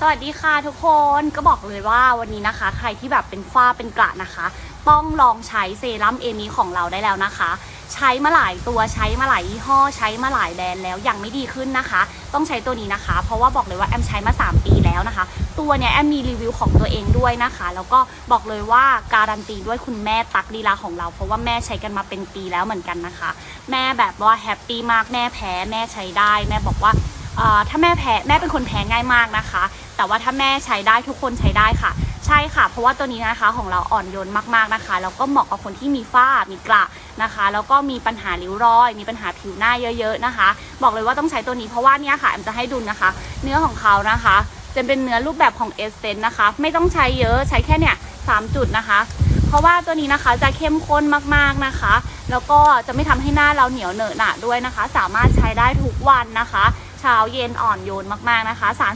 สวัสดีค่ะทุกคนก็บอกเลยว่าวันนี้นะคะ ใครที่แบบเป็นฝ้าเป็นกระนะคะ ต้องลองใช้เซรั่มเอมิของเราได้แล้วนะคะ ใช้มาหลายตัวใช้มาหลายยี่ห้อใช้มาหลายแบรนด์แล้วยังไม่ดีขึ้นนะคะ ต้องใช้ตัวนี้นะคะ เพราะว่าบอกเลยว่าแอมใช้มา 3 ปีแล้วนะคะ ตัวเนี้ยแอมมีรีวิวของตัวเองด้วยนะคะ แล้วก็บอกเลยว่าการันตีด้วยคุณแม่ตักลีลาของเรา เพราะว่าแม่ใช้กันมาเป็นปีแล้วเหมือนกันนะคะ แม่แบบว่าแฮปปี้มากแม่แพ้แม่ใช้ได้ แม่บอกว่า ถ้าแม่แพ้แม่เป็นคนแพ้ง่ายมากนะคะ แต่ว่าถ้าแม่ใช้ได้ทุกคนใช้ได้ค่ะ ใช่ค่ะ เพราะว่าตัวนี้นะคะของเราอ่อนโยนมากๆนะคะแล้วก็เหมาะกับคนที่มีฝ้ามีกระนะคะ แล้วก็มีปัญหาริ้วรอย มีปัญหาผิวหน้าเยอะ ๆนะคะ บอกเลยว่าต้องใช้ตัวนี้เพราะว่าเนี่ยค่ะแอมจะให้ดูนะคะ เนื้อของเขานะคะ จะเป็นเนื้อรูปแบบของเอสเซนนะคะ ไม่ต้องใช้เยอะใช้แค่เนี่ยสามจุดนะคะเพราะว่าตัวนี้นะคะจะเข้มข้นมากๆนะคะ แล้วก็จะไม่ทำให้หน้าเราเหนียวเหนอะหนะด้วยนะคะ สามารถใช้ได้ทุกวันนะคะ ช้าเย็นอ่อนโยนมากๆนะคะสาร